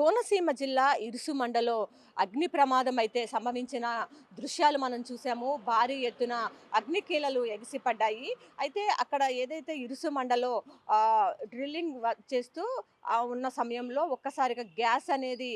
కోనసీమ జిల్లా ఇరుసు మండలో అగ్ని ప్రమాదం అయితే సంభవించిన దృశ్యాలు మనం చూసాము. భారీ ఎత్తున అగ్నికీలలు ఎగిసిపడ్డాయి. అయితే అక్కడ ఏదైతే ఇరుసు మండలో డ్రిల్లింగ్ చేస్తూ ఉన్న సమయంలో ఒక్కసారిగా గ్యాస్ అనేది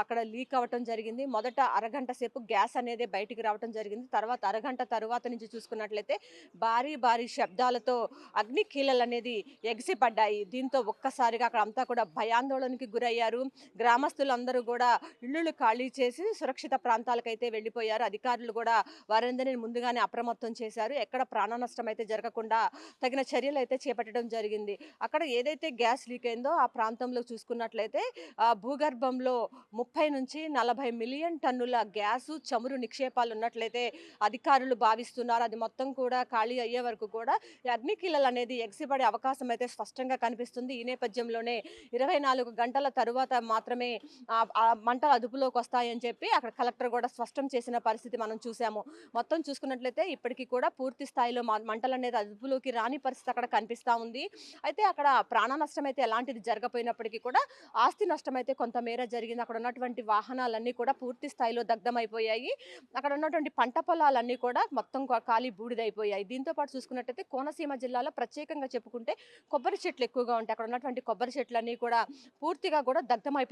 అక్కడ లీక్ అవ్వటం జరిగింది. మొదట అరగంట సేపు గ్యాస్ అనేది బయటికి రావటం జరిగింది. తర్వాత అరగంట తరువాత నుంచి చూసుకున్నట్లయితే భారీ భారీ శబ్దాలతో అగ్ని కీలలు అనేది ఎగిసిపడ్డాయి. దీంతో ఒక్కసారిగా అక్కడ అంతా కూడా భయాందోళనకి గురయ్యారు. గ్రామస్తులందరూ కూడా ఇళ్ళు ఖాళీ చేసి సురక్షిత ప్రాంతాలకైతే వెళ్ళిపోయారు. అధికారులు కూడా వారందరినీ ముందుగానే అప్రమత్తం చేశారు. ఎక్కడ ప్రాణ నష్టం అయితే జరగకుండా తగిన చర్యలు అయితే చేపట్టడం జరిగింది. అక్కడ ఏదైతే గ్యాస్ లీక్ అయిందో ఆ ప్రాంతంలో చూసుకున్నట్లయితే భూగర్భంలో ముప్పై నుంచి నలభై మిలియన్ టన్నుల గ్యాసు చమురు నిక్షేపాలు ఉన్నట్లయితే అధికారులు భావిస్తున్నారు. అది మొత్తం కూడా ఖాళీ అయ్యే వరకు కూడా ఈ అగ్నికీలలు అనేది ఎగ్సిపడే అవకాశం అయితే స్పష్టంగా కనిపిస్తుంది. ఈ నేపథ్యంలోనే ఇరవై నాలుగు గంటల తరువాత మాత్రం మాత్రమే మంట మంటలు అదుపులోకి వస్తాయని చెప్పి అక్కడ కలెక్టర్ కూడా స్పష్టం చేసిన పరిస్థితి మనం చూసాము. మొత్తం చూసుకున్నట్లయితే ఇప్పటికీ కూడా పూర్తి స్థాయిలో మంటలు అనేది అదుపులోకి రాని పరిస్థితి అక్కడ కనిపిస్తా ఉంది. అయితే అక్కడ ప్రాణ నష్టం అయితే ఎలాంటిది జరగపోయినప్పటికీ కూడా ఆస్తి నష్టం అయితే కొంతమేర జరిగింది. అక్కడ ఉన్నటువంటి వాహనాలన్నీ కూడా పూర్తి స్థాయిలో దగ్ధమైపోయాయి. అక్కడ ఉన్నటువంటి పంట పొలాలన్నీ కూడా మొత్తం ఖాళీ బూడిదైపోయాయి. దీంతో పాటు చూసుకున్నట్టయితే కోనసీమ జిల్లాలో ప్రత్యేకంగా చెప్పుకుంటే కొబ్బరి చెట్లు ఎక్కువగా ఉంటాయి. అక్కడ ఉన్నటువంటి కొబ్బరి చెట్లన్నీ కూడా పూర్తిగా కూడా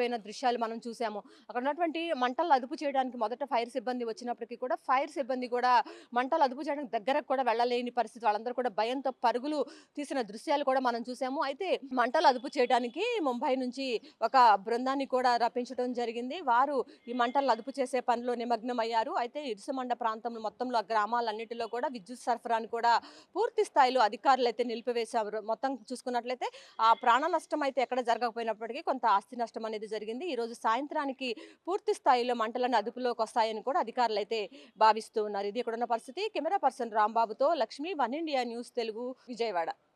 దగ్ధమైపోయిన దృశ్యాలు మనం చూసాము. అక్కడ ఉన్నటువంటి మంటలు అదుపు చేయడానికి మొదట ఫైర్ సిబ్బంది వచ్చినప్పటికీ కూడా ఫైర్ సిబ్బంది కూడా మంటలు అదుపు చేయడానికి దగ్గరకు కూడా వెళ్ళలేని పరిస్థితి. వాళ్ళందరూ కూడా భయంతో పరుగులు తీసిన దృశ్యాలు కూడా మనం చూసాము. అయితే మంటలు అదుపు చేయడానికి ముంబై నుంచి ఒక బృందాన్ని కూడా రప్పించడం జరిగింది. వారు ఈ మంటలు అదుపు చేసే పనిలో నిమగ్నమయ్యారు. అయితే ఇరుసుమండ ప్రాంతంలో మొత్తంలో గ్రామాలన్నింటిలో కూడా విద్యుత్ సరఫరాను కూడా పూర్తి స్థాయిలో అధికారులు అయితే నిలిపివేశారు. మొత్తం చూసుకున్నట్లయితే ఆ ప్రాణ నష్టం అయితే ఎక్కడ జరగకపోయినప్పటికీ కొంత ఆస్తి నష్టం అనేది జరిగింది. ఈ రోజు సాయంత్రానికి పూర్తి స్థాయిలో మంటలను అదుపులోకి వస్తాయని కూడా అధికారులు అయితే భావిస్తూ ఉన్నారు. ఇది ఇక్కడ ఉన్న పరిస్థితి? Camera person రాంబాబుతో Lakshmi one India news Telugu Vijayawada.